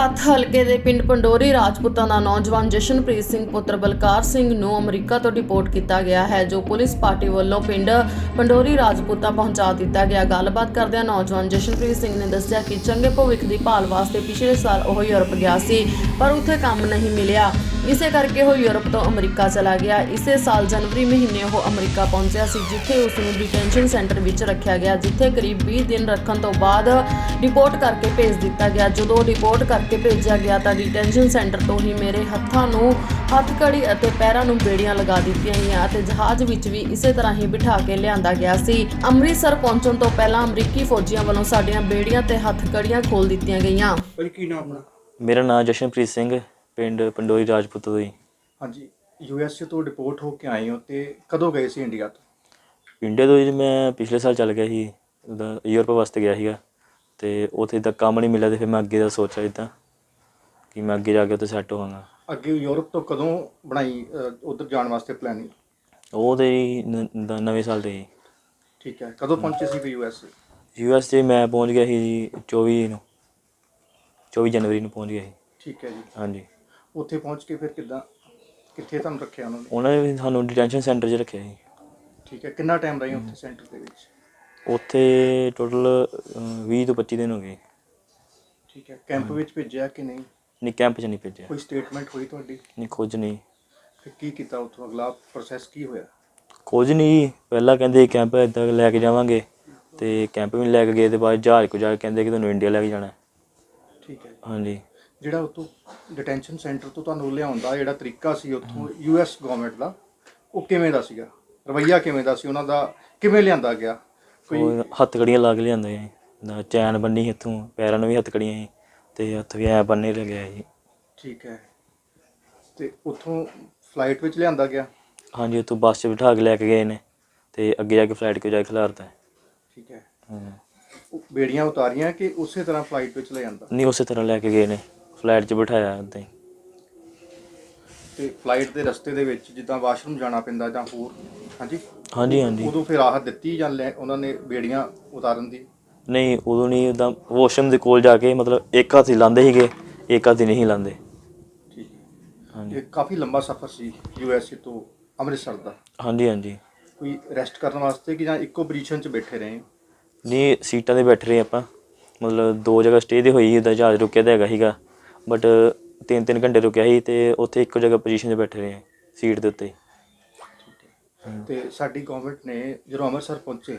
ਗੁਜਰਾਤ ਹਲਕੇ ਦੇ ਪਿੰਡ ਪੰਡੋਰੀ ਰਾਜਪੂਤਾਂ ਦਾ ਨੌਜਵਾਨ ਜਸ਼ਨਪ੍ਰੀਤ ਸਿੰਘ ਪੁੱਤਰ ਬਲਕਾਰ ਸਿੰਘ ਨੂੰ ਅਮਰੀਕਾ ਤੋਂ ਡਿਪੋਰਟ ਕੀਤਾ ਗਿਆ ਹੈ, ਜੋ ਪੁਲਿਸ ਪਾਰਟੀ ਵੱਲੋਂ ਪਿੰਡ ਪੰਡੋਰੀ ਰਾਜਪੂਤਾਂ ਪਹੁੰਚਾ ਦਿੱਤਾ ਗਿਆ। ਗੱਲਬਾਤ ਕਰਦਿਆਂ ਨੌਜਵਾਨ ਜਸ਼ਨਪ੍ਰੀਤ ਸਿੰਘ ਨੇ ਦੱਸਿਆ ਕਿ ਚੰਗੇ ਭਵਿੱਖ ਦੀ ਭਾਲ ਵਾਸਤੇ ਪਿਛਲੇ ਸਾਲ ਉਹ ਯੂਰਪ ਗਿਆ ਸੀ, ਪਰ ਉੱਥੇ ਕੰਮ ਨਹੀਂ ਮਿਲਿਆ। ਇਸੇ ਕਰਕੇ ਉਹ ਯੂਰਪ ਤੋਂ ਅਮਰੀਕਾ ਚਲਾ ਗਿਆ। ਇਸੇ ਸਾਲ ਜਨਵਰੀ ਮਹੀਨੇ ਉਹ ਅਮਰੀਕਾ ਪਹੁੰਚਿਆ ਸੀ ਜਿੱਥੇ ਉਸ ਨੂੰ ਡਿਟੈਂਸ਼ਨ ਸੈਂਟਰ ਵਿੱਚ ਰੱਖਿਆ ਗਿਆ ਜਿੱਥੇ ਕਰੀਬ 20 ਦਿਨ ਰੱਖਣ ਤੋਂ ਬਾਅਦ ਰਿਪੋਰਟ ਕਰਕੇ ਭੇਜ ਦਿੱਤਾ ਗਿਆ। ਜਦੋਂ ਰਿਪੋਰਟ ਕਰਕੇ ਭੇਜਿਆ ਗਿਆ ਤਾਂ ਡਿਟੈਂਸ਼ਨ ਸੈਂਟਰ ਤੋਂ ਹੀ ਮੇਰੇ ਹੱਥਾਂ ਨੂੰ ਹੱਥਕੜੀ ਅਤੇ ਪੈਰਾਂ ਨੂੰ ਬੇੜੀਆਂ ਲਗਾ ਦਿੱਤੀਆਂ ਗਈਆਂ ਅਤੇ ਜਹਾਜ਼ ਵਿੱਚ ਵੀ ਇਸੇ ਤਰ੍ਹਾਂ ਹੀ ਬਿਠਾ ਕੇ ਲਿਆਂਦਾ ਗਿਆ ਸੀ। ਅੰਮ੍ਰਿਤਸਰ ਪਹੁੰਚਣ ਤੋਂ ਪਹਿਲਾਂ ਅਮਰੀਕੀ ਫੌਜੀਆਂ ਵੱਲੋਂ ਸਾਡੀਆਂ ਬੇੜੀਆਂ ਤੇ ਹੱਥਕੜੀਆਂ ਖੋਲ ਦਿੱਤੀਆਂ ਗਈਆਂ। ਮੇਰਾ ਨਾਮ ਜਸ਼ਨਪ੍ਰੀਤ ਸਿੰਘ ਪਿੰਡ ਪੰਡੋਰੀ ਰਾਜਪੂਤ ਤੋਂ ਜੀ। ਹਾਂਜੀ ਯੂਐਸਏ ਤੋਂ ਡਿਪੋਰਟ ਹੋ ਕੇ ਆਏ ਹੋ ਤੇ ਕਦੋਂ ਗਏ ਸੀ ਇੰਡੀਆ ਤੋਂ? ਇੰਡੀਆ ਤੋਂ ਜੀ ਮੈਂ ਪਿਛਲੇ ਸਾਲ ਚੱਲ ਗਿਆ ਸੀ ਯੂਰਪ ਵਾਸਤੇ ਗਿਆ ਸੀਗਾ। ਤੇ ਉੱਥੇ ਤੱਕ ਕੰਮ ਨਹੀਂ ਮਿਲਿਆ ਤੇ ਫਿਰ ਮੈਂ ਅੱਗੇ ਦਾ ਸੋਚਿਆ ਇਦਾਂ ਕਿ ਮੈਂ ਅੱਗੇ ਜਾ ਕੇ ਉੱਥੇ ਸੈੱਟ ਹੋਵਾਂਗਾ। ਅੱਗੇ ਯੂਰਪ ਤੋਂ ਕਦੋਂ ਬਣਾਈ ਉਧਰ ਜਾਣ ਵਾਸਤੇ ਪਲਾਨਿੰਗ ਉਹ ਤੇ ਜੀ ਨ- ਨ- ਨਵੇਂ ਸਾਲ ਤੇ ਠੀਕ ਹੈ ਕਦੋਂ ਪਹੁੰਚੇ ਸੀ ਵੀ ਯੂਐਸਏ ਯੂ ਐਸ 'ਚ ਮੈਂ ਪਹੁੰਚ ਗਿਆ ਸੀ ਜੀ 24 ਨੂੰ 24 ਜਨਵਰੀ ਨੂੰ ਪਹੁੰਚ ਗਿਆ ਸੀ। ਠੀਕ ਹੈ ਜੀ। ਹਾਂਜੀ। ਉੱਥੇ ਪਹੁੰਚ ਕੇ ਫਿਰ ਕਿੱਦਾਂ ਕਿੱਥੇ ਤੁਹਾਨੂੰ ਰੱਖਿਆ ਉਹਨਾਂ ਨੇ? ਉਹਨਾਂ ਨੇ ਵੀ ਸਾਨੂੰ ਡਿਟੈਂਸ਼ਨ ਸੈਂਟਰ 'ਚ ਰੱਖਿਆ ਸੀ ਠੀਕ ਹੈ ਕਿੰਨਾ ਟਾਈਮ ਰਹੀ ਉੱਥੇ ਸੈਂਟਰ ਦੇ ਵਿੱਚ? ਉੱਥੇ ਟੋਟਲ 20 ਤੋਂ 25 ਦਿਨ ਹੋ ਗਏ। ਠੀਕ ਹੈ ਕੈਂਪ ਵਿੱਚ ਭੇਜਿਆ ਕਿ ਨਹੀਂ? ਨਹੀਂ ਕੈਂਪ 'ਚ ਨਹੀਂ ਭੇਜਿਆ। ਕੋਈ ਸਟੇਟਮੈਂਟ ਹੋਈ ਤੁਹਾਡੀ? ਨਹੀਂ ਕੁਝ ਨਹੀਂ। ਫਿਰ ਕੀ ਕੀਤਾ ਉੱਥੋਂ? ਅਗਲਾ ਪ੍ਰੋਸੈਸ ਕੀ ਹੋਇਆ? ਕੁਝ ਨਹੀਂ ਪਹਿਲਾਂ ਕਹਿੰਦੇ ਕੈਂਪ ਇੱਦਾਂ ਲੈ ਕੇ ਜਾਵਾਂਗੇ ਤੇ ਕੈਂਪ ਵੀ ਲੈ ਕੇ ਗਏ ਤੇ ਬਾਅਦ ਜਹਾਜ਼ ਕੋ ਜਾ ਕੇ ਕਹਿੰਦੇ ਕਿ ਤੁਹਾਨੂੰ ਇੰਡੀਆ ਲੈ ਕੇ ਜਾਣਾ। ਠੀਕ ਹੈ। ਹਾਂਜੀ। ਜਿਹੜਾ ਉਤੋਂ ਡਿਟੈਂਸ਼ਨ ਸੈਂਟਰ ਤੋਂ ਤੁਹਾਨੂੰ ਲਿਆਉਣ ਦਾ ਜਿਹੜਾ ਤਰੀਕਾ ਸੀ ਉੱਥੋਂ ਯੂਐਸ ਗਵਰਨਮੈਂਟ ਦਾ ਉਹ ਕਿਵੇਂ ਦਾ ਸੀਗਾ? ਰਵਈਆ ਕਿਵੇਂ ਦਾ ਸੀ? ਉਹਨਾਂ ਦਾ ਕਿਵੇਂ ਲਿਆਂਦਾ ਗਿਆ? ਕੋਈ ਹੱਥਕੜੀਆਂ ਲਾ ਕੇ ਲਿਆਂਦੇ ਸੀ। ਨਾ ਚੈਨ ਬੰਨੀ ਇੱਥੋਂ ਪੈਰਾਂ ਨੂੰ ਵੀ ਹੱਥਕੜੀਆਂ ਸੀ ਤੇ ਹੱਥ ਵੀ ਐ ਬੰਨੇ ਲੱਗਿਆ ਸੀ। ਠੀਕ ਹੈ। ਤੇ ਉੱਥੋਂ ਫਲਾਈਟ ਵਿੱਚ ਲਿਆਂਦਾ ਗਿਆ? ਹਾਂਜੀ ਉੱਥੋਂ ਬੱਸ 'ਚ ਬਿਠਾ ਕੇ ਲੈ ਕੇ ਗਏ ਨੇ ਤੇ ਅੱਗੇ ਜਾ ਕੇ ਫਲਾਈਟ ਕੋ ਜਾ ਕੇ ਖਿਲਾਰਤਾ ਠੀਕ ਹੈ। ਹਾਂ। ਉਹ ਬੇੜੀਆਂ ਉਤਾਰੀਆਂ ਕਿ ਉਸੇ ਤਰ੍ਹਾਂ ਫਲਾਈਟ ਵਿੱਚ ਲੈ ਜਾਂਦਾ ਨਹੀਂ ਉਸੇ ਤਰ੍ਹਾਂ ਲੈ ਕੇ ਗਏ ਨੇ। ਫਲਾਈਟ 'ਚ ਬਿਠਾਇਆ ਹੀ। ਤੇ ਫਲਾਈਟ ਦੇ ਰਸਤੇ ਦੇ ਵਿੱਚ ਜਿੱਦਾਂ ਵਾਸ਼ਰੂਮ ਜਾਣਾ ਪੈਂਦਾ ਜਾਂ ਹੋਰ ਹਾਂਜੀ? ਹਾਂਜੀ ਹਾਂਜੀ। ਉਦੋਂ ਫਿਰ ਰਾਹਤ ਦਿੱਤੀ ਜਾਂ ਲੈ- ਉਹਨਾਂ ਨੇ ਬੇੜੀਆਂ ਉਤਾਰਨ ਦੀ? ਨਹੀਂ ਉਦੋਂ ਨਹੀਂ ਉਦਾਂ ਵਾਸ਼ਰੂਮ ਦੇ ਕੋਲ ਜਾ ਕੇ ਮਤਲਬ ਇੱਕ ਹੱਥ ਹੀ ਲਾਉਂਦੇ ਸੀਗੇ ਇੱਕ ਹੱਥ ਹੀ ਨਹੀਂ ਲਾਉਂਦੇ ਠੀਕ ਹਾਂਜੀ। ਇਹ ਕਾਫੀ ਲੰਬਾ ਸਫ਼ਰ ਸੀ ਯੂਐਸਏ ਤੋਂ ਅੰਮ੍ਰਿਤਸਰ ਦਾ। ਹਾਂਜੀ ਹਾਂਜੀ। ਕੋਈ ਰੈਸਟ ਕਰਨ ਵਾਸਤੇ ਕਿ ਜਾਂ ਇੱਕੋ ਪੋਜੀਸ਼ਨ 'ਚ ਬੈਠੇ ਰਹੇ? ਨਹੀਂ ਸੀਟਾਂ ਤੇ ਬੈਠ ਰਹੇ ਆਪਾਂ। ਮਤਲਬ ਦੋ ਜਗ੍ਹਾ ਸਟੇ ਤੇ ਹੋਈ ਉਹਦਾ ਜਹਾਜ਼ ਰੁਕਿਆ ਤਾਂ ਹੈਗਾ ਸੀਗਾ। ਬਟ ਤਿੰਨ ਤਿੰਨ ਘੰਟੇ ਰੁਕਿਆ ਸੀ ਤੇ ਉੱਥੇ ਇੱਕੋ ਜਗ੍ਹਾ ਪੋਜੀਸ਼ਨ 'ਤੇ ਬੈਠੇ ਰਹੇ ਸੀਟ ਦੇ ਉੱਤੇ। ਹੀ। ਤੇ ਸਾਡੀ ਗਵਰਨਮੈਂਟ ਨੇ ਜਦੋਂ ਅੰਮ੍ਰਿਤਸਰ ਪਹੁੰਚੇ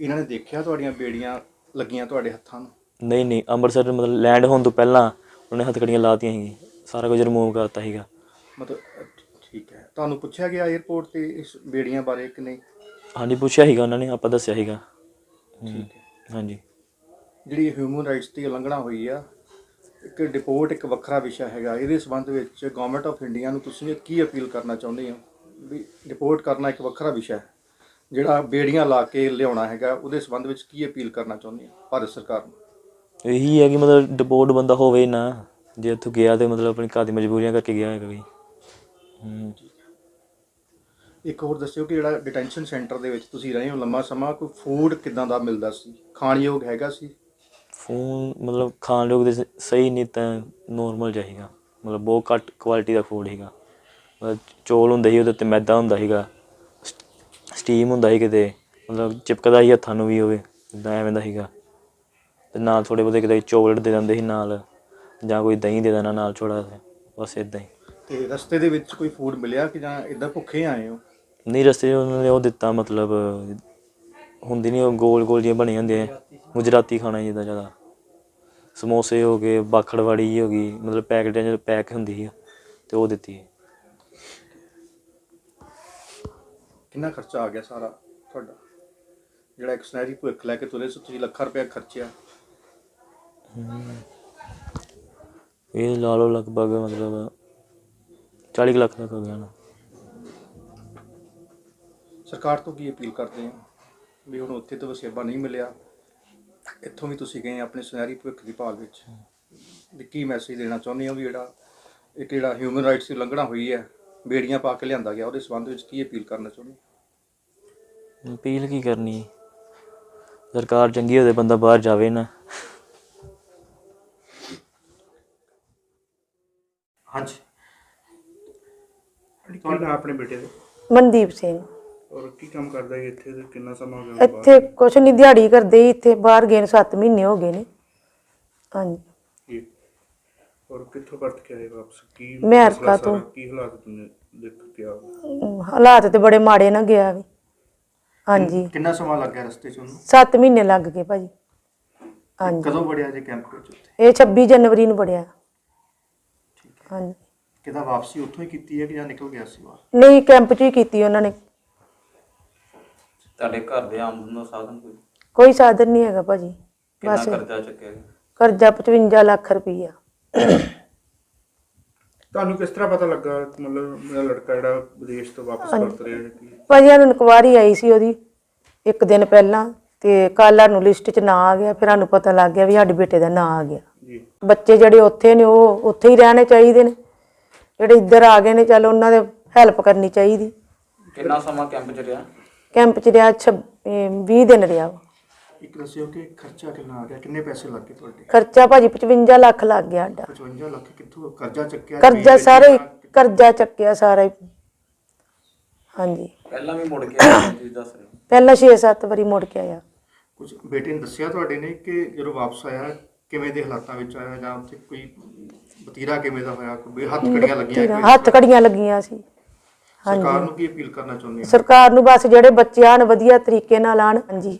ਇਹਨਾਂ ਨੇ ਦੇਖਿਆ ਤੁਹਾਡੀਆਂ ਬੇੜੀਆਂ ਲੱਗੀਆਂ ਤੁਹਾਡੇ ਹੱਥਾਂ ਨੂੰ? ਨਹੀਂ ਨਹੀਂ ਅੰਮ੍ਰਿਤਸਰ ਮਤਲਬ ਲੈਂਡ ਹੋਣ ਤੋਂ ਪਹਿਲਾਂ ਉਹਨੇ ਹੱਥਕੜੀਆਂ ਲਾਤੀਆਂ ਸੀ ਸਾਰਾ ਕੁਝ ਰਿਮੂਵ ਕਰਤਾ ਸੀਗਾ। ਮਤਲਬ ਠੀਕ ਹੈ। ਤੁਹਾਨੂੰ ਪੁੱਛਿਆ ਗਿਆ 에어ਪੋਰਟ ਤੇ ਇਸ ਬੇੜੀਆਂ ਬਾਰੇ ਕਿ ਨਹੀਂ? ਹਾਂਜੀ ਪੁੱਛਿਆ ਸੀਗਾ ਉਹਨਾਂ ਨੇ ਆਪਾਂ ਦੱਸਿਆ ਸੀਗਾ। ਹਮ, ਠੀਕ ਹੈ। ਹਾਂਜੀ। ਜਿਹੜੀ ਹਿਊਮਨ ਰਾਈਟਸ ਦੀ ਉਲੰਘਣਾ ਹੋਈ ਆ ਇੱਕ ਡਿਪੋਰਟ ਇੱਕ ਵੱਖਰਾ ਵਿਸ਼ਾ ਹੈਗਾ। ਇਹਦੇ ਸੰਬੰਧ ਵਿੱਚ ਗਵਰਨਮੈਂਟ ਆਫ ਇੰਡੀਆ ਨੂੰ ਤੁਸੀਂ ਕੀ ਅਪੀਲ ਕਰਨਾ ਚਾਹੁੰਦੇ ਹੋ? ਵੀ ਡਿਪੋਰਟ ਕਰਨਾ ਇੱਕ ਵੱਖਰਾ ਵਿਸ਼ਾ ਹੈ। ਜਿਹੜਾ ਬੇੜੀਆਂ ਲਾ ਕੇ ਲਿਆਉਣਾ ਹੈਗਾ ਉਹਦੇ ਸੰਬੰਧ ਵਿੱਚ ਕੀ ਅਪੀਲ ਕਰਨਾ ਚਾਹੁੰਦੇ ਹੋ ਭਾਰਤ ਸਰਕਾਰ ਨੂੰ? ਇਹੀ ਹੈ ਕਿ ਮਤਲਬ ਡਿਪੋਰਟ ਬੰਦਾ ਹੋਵੇ ਨਾ ਜੇ ਉੱਥੋਂ ਗਿਆ ਤੇ ਮਤਲਬ ਆਪਣੀ ਘਰ ਦੀ ਮਜਬੂਰੀਆਂ ਕਰਕੇ ਗਿਆ ਹੈਗਾ ਵੀ। ਇੱਕ ਹੋਰ ਦੱਸਿਓ ਕਿ ਜਿਹੜਾ ਡਿਟੈਂਸ਼ਨ ਸੈਂਟਰ ਦੇ ਵਿੱਚ ਤੁਸੀਂ ਰਹੇ ਹੋ ਲੰਮਾ ਸਮਾਂ ਕੋਈ ਫੂਡ ਕਿਦਾਂ ਦਾ ਮਿਲਦਾ ਸੀ? ਖਾਣ ਯੋਗ ਹੈਗਾ ਸੀ? ਫੋਨ ਮਤਲਬ ਖਾਣ ਲੋਕ ਦੇ ਸ- ਸਹੀ ਨਹੀਂ ਤਾਂ ਨੋਰਮਲ ਚਾਹੀਦਾ ਮਤਲਬ ਬਹੁਤ ਘੱਟ ਕੁਆਲਿਟੀ ਦਾ ਫੂਡ ਸੀਗਾ। ਮਤਲਬ ਚੌਲ ਹੁੰਦੇ ਸੀ ਉਹਦੇ ਉੱਤੇ ਮੈਦਾ ਹੁੰਦਾ ਸੀਗਾ। ਸਟੀਮ ਹੁੰਦਾ ਸੀ ਕਿਤੇ। ਮਤਲਬ ਚਿਪਕਦਾ ਸੀ ਹੱਥਾਂ ਨੂੰ ਵੀ ਹੋਵੇ ਇਦਾਂ ਐਵੇਂ ਦਾ ਸੀਗਾ। ਤੇ ਨਾਲ ਥੋੜੇ ਬਹੁਤੇ ਕਿਤੇ ਚੋਕਲੇਟ ਦੇ ਦਿੰਦੇ ਸੀ ਨਾਲ ਜਾਂ ਕੋਈ ਦਹੀਂ ਦੇ ਦੇਣਾ ਨਾਲ ਛੋੜਾ ਜਿਹਾ ਬਸ ਇਦਾਂ ਹੀ। ਤੇ ਰਸਤੇ ਦੇ ਵਿੱਚ ਕੋਈ ਫੂਡ ਮਿਲਿਆ ਕਿ ਜਾਂ ਇਦਾਂ ਭੁੱਖੇ ਆਏ ਹੋ? ਨਹੀਂ ਰਸਤੇ 'ਚ ਉਹਨਾਂ ਨੇ ਉਹ ਦਿੱਤਾ ਮਤਲਬ ਹੁੰਦੀ ਨਹੀਂ ਉਹ ਗੋਲ ਗੋਲ ਜਿਹੇ ਬਣੇ ਹੁੰਦੇ ਆ ਗੁਜਰਾਤੀ ਖਾਣਾ ਜਿੱਦਾਂ ਜ਼ਿਆਦਾ। ਸਮੋਸੇ ਹੋ ਗਏ ਬਾਖੜਵਾੜੀ ਹੋ ਗਈ ਮਤਲਬ ਪੈਕਟਾਂ 'ਚ ਪੈਕ ਹੁੰਦੀ ਸੀ ਤੇ ਉਹ ਦਿੱਤੀ। ਕਿੰਨਾ ਖਰਚਾ ਆ ਗਿਆ ਸਾਰਾ ਤੁਹਾਡਾ? ਜਿਹੜਾ ਇੱਕ ਸੁਨਹਿਰੀ ਭੁੱਖ ਲੈ ਕੇ ਤੁਰੇ ਸੀ ਤੁਸੀਂ ਲੱਖਾਂ ਰੁਪਏ ਖਰਚਿਆ। ਇਹ ਲਾ ਲਓ ਲਗਭਗ ਮਤਲਬ 40 ਕੁ ਲੱਖ ਤੱਕ ਹੋ ਗਿਆ ਨਾ। ਸਰਕਾਰ ਤੋਂ ਕੀ ਅਪੀਲ ਕਰਦੇ ਹੋ ਵੀ ਹੁਣ ਉੱਥੇ ਤਾਂ ਵਸੇਬਾ ਨਹੀਂ ਮਿਲਿਆ। ਇੱਥੋਂ ਵੀ ਤੁਸੀਂ ਗਏ ਆਪਣੇ ਸੁਨਹਿਰੀ ਭਵਿੱਖ ਦੀ ਭਾਲ ਵਿੱਚ? ਵੀ ਕੀ ਮੈਸੇਜ ਦੇਣਾ ਚਾਹੁੰਦੇ ਹੋ ਵੀ ਜਿਹੜਾ ਇੱਕ ਜਿਹੜਾ ਹਿਊਮਨ ਰਾਈਟਸ ਦੀ ਉਲੰਘਣਾ ਹੋਈ ਹੈ ਬੇੜੀਆਂ ਪਾ ਕੇ ਲਿਆਂਦਾ ਗਿਆ ਉਹਦੇ ਸੰਬੰਧ ਵਿੱਚ ਕੀ ਅਪੀਲ ਕਰਨਾ ਚਾਹੁੰਦੇ ਹੋ? ਅਪੀਲ ਕੀ ਕਰਨੀ? ਸਰਕਾਰ ਚੰਗੀ ਹੋਵੇ ਬੰਦਾ ਬਾਹਰ ਜਾਵੇ ਨਾ। ਹਾਂਜੀ। ਤੁਹਾਡਾ ਆਪਣੇ ਬੇਟੇ ਦੇ? ਮਨਦੀਪ ਸਿੰਘ। ਔਰ ਕੀ ਕੰਮ ਕਰਦਾ ਹੈ ਇੱਥੇ ਤੇ ਕਿੰਨਾ ਸਮਾਂ ਹੋ ਗਿਆ ਇੱਥੇ ਕੁਛ ਨਹੀਂ ਦਿਹਾੜੀ ਕਰਦੇ ਸੀ ਇੱਥੇ ਬਾਹਰ ਗਏ ਨੂੰ 7 ਮਹੀਨੇ ਹੋ ਗਏ ਨੇ। ਹਾਂਜੀ। ਜੀ ਔਰ ਕਿੱਥੋਂ ਵਰਤ ਕੇ ਆਏ ਵਾਪਸ? ਕੀ ਮੈਂ ਮਸਲਾ ਅਰਕਾ ਤੋਂ। ਸਾਰਾ, ਕੀ ਹਾਲਾਤ ਨੇ ਦੇਖ ਕੇ ਆ ਅਮ, ਹਾਲਾਤ ਤੇ ਬੜੇ ਮਾੜੇ ਨਾ ਗਿਆ ਵੀ। ਹਾਂਜੀ। ਕਿੰਨਾ ਸਮਾਂ ਲੱਗ ਗਿਆ ਰਸਤੇ 'ਚ ਉਹਨੂੰ? 7 ਮਹੀਨੇ ਲੱਗ ਗਏ ਭਾਜੀ। ਹਾਂਜੀ। ਕਦੋਂ ਵੜਿਆ ਜੇ ਕੈਂਪ ਵਿੱਚ ਉੱਥੇ? ਇਹ 26 ਜਨਵਰੀ ਨੂੰ ਬੜਿਆ ਹਾਂਜੀ। ਕਿਦਾ ਵਾਪਸੀ ਉੱਥੋਂ ਹੀ ਕੀਤੀ ਹੈ ਕਿ ਜਾਂ ਨਿਕਲ ਗਿਆ ਸੀ ਬਾਹਰ? ਨਹੀਂ ਕੈਂਪ 'ਚ ਹੀ ਕੀਤੀ ਉਹਨਾਂ ਨੇ। ਤੁਹਾਡੇ ਘਰ ਦੇ ਆਮਦਨ ਦਾ ਸਾਧਨ ਕੋਈ? ਕੋਈ ਸਾਧਨ ਨਹੀਂ ਹੈਗਾ ਭਾਜੀ। ਕਿੰਨਾ ਬਸ ਕਰਜ਼ਾ ਚੁੱਕਿਆ? ਕਰਜ਼ਾ 55 ਲੱਖ ਰੁਪਈਆ। ਤੁਹਾਨੂੰ ਕਿਸ ਤਰ੍ਹਾਂ ਪਤਾ ਲੱਗਾ? ਮਤਲਬ ਮੇਰਾ ਲੜਕਾ ਜਿਹੜਾ ਵਿਦੇਸ਼ ਤੋਂ ਵਾਪਸ ਪਰਤ ਰਿਹਾ ਹੈ ਕਿ ਭਾਜੀ ਨੂੰ ਇਨਕੁਆਰੀ ਆਈ ਸੀ ਉਹਦੀ ਇੱਕ ਦਿਨ ਪਹਿਲਾਂ ਤੇ ਕੱਲ੍ਹ ਨੂੰ ਲਿਸਟ 'ਚ ਨਾਂ ਆ ਗਿਆ ਫਿਰ ਸਾਨੂੰ ਪਤਾ ਲੱਗ ਗਿਆ ਵੀ ਸਾਡੇ ਬੇਟੇ ਦਾ ਨਾਂ ਆ ਗਿਆ। ਜੀ। ਬੱਚੇ ਜਿਹੜੇ ਉੱਥੇ ਨੇ ਉਹ ਉੱਥੇ ਹੀ ਰਹਿਣੇ ਚਾਹੀਦੇ ਨੇ। ਜਿਹੜੇ ਇੱਧਰ ਆ ਗਏ ਨੇ ਚੱਲ ਉਹਨਾਂ ਦੇ ਹੈਲਪ ਕਰਨੀ ਚਾਹੀਦੀ। ਕਿੰਨਾ ਸਮਾਂ ਕੈਂਪ 'ਚ ਰਿਹਾ? ਕੈਂਪ 'ਚ ਰਿਹਾ 20 ਦਿਨ ਰਿਹਾ ਵਾ। ਇੱਕ ਦੱਸਿਓ ਕਿ ਖਰਚਾ ਕਿੰਨਾ ਆ ਗਿਆ ਕਿੰਨੇ ਪੈਸੇ ਲੱਗੇ ਤੁਹਾਡੇ? ਖਰਚਾ ਭਾਜੀ 55 ਲੱਖ ਲੱਗ ਗਿਆ ਸਾਡਾ। 55 ਲੱਖ ਕਿੱਥੋਂ ਕਰਜ਼ਾ ਚੱਕਿਆ ਕਰਜ਼ਾ ਸਾਰੇ ਕਰਜ਼ਾ ਚੱਕਿਆ ਸਾਰਾ ਹੀ। ਹਾਂਜੀ। ਪਹਿਲਾਂ ਵੀ ਮੁੜ ਕੇ ਆਇਆ ਤੁਸੀਂ ਦੱਸ ਰਹੇ ਹੋ। ਪਹਿਲਾਂ 6-7 ਵਾਰੀ ਮੁੜ ਕੇ ਆਇਆ। ਕੁਝ ਬੇਟੇ ਨੇ ਦੱਸਿਆ ਤੁਹਾਡੇ ਨੇ ਕਿ ਜਦੋਂ ਵਾਪਸ ਆਇਆ ਕਿਵੇਂ ਦੇ ਹਾਲਾਤਾਂ ਵਿੱਚ ਆਇਆ ਜਾਂ ਉੱਥੇ ਕੋਈ ਵਤੀਰਾ ਕਿਵੇਂ ਦਾ ਹੋਇਆ? ਕੋਈ ਹੱਥ ਕੜੀਆਂ ਲੱਗੀਆਂ ਹੱਥ ਕੜੀਆਂ ਲੱਗੀਆਂ ਸੀ। ਸਰਕਾਰ ਨੂੰ ਕੀ ਅਪੀਲ ਕਰਨਾ ਚਾਹੁੰਦੇ ਹੋ? ਸਰਕਾਰ ਨੂੰ ਬਸ ਜਿਹੜੇ ਬੱਚੇ ਆਣ ਵਧੀਆ ਤਰੀਕੇ ਨਾਲ ਆਣ ਹਾਂਜੀ।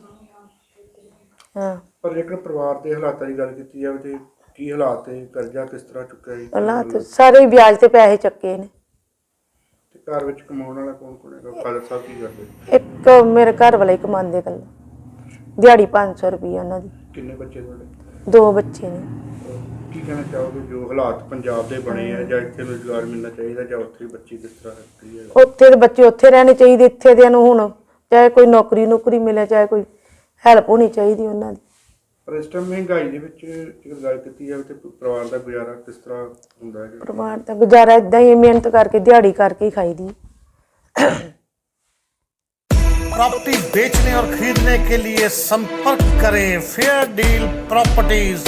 ਹਾਂ। ਪਰ ਜੇਕਰ ਪਰਿਵਾਰ ਦੇ ਹਾਲਾਤਾਂ ਦੀ ਗੱਲ ਕੀਤੀ ਜਾਵੇ ਤੇ ਕੀ ਹਾਲਾਤ ਹੈ ਕਰਜ਼ਾ ਕਿਸ ਤਰ੍ਹਾਂ ਚੁੱਕਿਆ ਜੀ? ਅੱਲਾਹ ਤੇ ਸਾਰੇ ਹੀ ਵਿਆਜ ਤੇ ਪੈਸੇ ਚੱਕੇ ਨੇ। ਤੇ ਘਰ ਵਿੱਚ ਕਮਾਉਣ ਵਾਲਾ ਕੌਣ ਕੌਣ ਹੈਗਾ? ਫਾਦਰ ਸਾਹਿਬ ਕੀ ਕਰਦੇ? ਇੱਕ ਮੇਰੇ ਘਰ ਵਾਲਾ ਹੀ ਕਮਾਉਂਦੇ ਕੱਲ ਦਿਹਾੜੀ 500 ਰੁਪਈਆ ਉਹਨਾਂ ਦੀ। ਕਿੰਨੇ ਬੱਚੇ ਤੁਹਾਡੇ? ਦੋ ਬੱਚੇ ਨੇ। ਕੀ ਕਹਿਣਾ ਚਾਹੋਗੇ ਜੋ ਹਾਲਾਤ ਪੰਜਾਬ ਦੇ ਬਣੇ ਆ ਜਾਂ ਇੱਥੇ ਰੁਜ਼ਗਾਰ ਮਿਲਣਾ ਚਾਹੀਦਾ ਜਾਂ ਉੱਥੇ ਬੱਚੀ ਕਿਸ ਤਰ੍ਹਾਂ ਰੱਖਦੀ ਹੈ ਉੱਥੇ ਦੇ ਬੱਚੇ ਉੱਥੇ ਰਹਿਣੇ ਚਾਹੀਦੇ ਇੱਥੇ ਦੇ ਨੂੰ ਹੁਣ ਚਾਹੇ ਕੋਈ ਨੌਕਰੀ ਨੌਕਰੀ ਮਿਲੇ ਚਾਹੇ ਕੋਈ ਹੈਲਪ ਹੋਣੀ ਚਾਹੀਦੀ ਉਹਨਾਂ ਦੀ ਪਰ ਇਸ ਟਾਈਮ ਮਹਿੰਗਾਈ ਦੇ ਵਿੱਚ ਜੇਕਰ ਗੱਲ ਕੀਤੀ ਜਾਵੇ ਤੇ ਪਰਿਵਾਰ ਦਾ ਗੁਜ਼ਾਰਾ ਕਿਸ ਤਰ੍ਹਾਂ ਹੁੰਦਾ ਹੈ ਜੀ? ਪਰਿਵਾਰ ਦਾ ਗੁਜ਼ਾਰਾ ਇਦਾਂ ਹੀ ਹੈ, ਮਿਹਨਤ ਕਰਕੇ ਦਿਹਾੜੀ ਕਰਕੇ ਹੀ ਖਾਈਦੀ प्रॉपर्टी बेचने और खरीदने के लिए संपर्क करें फेयर डील प्रॉपर्टीज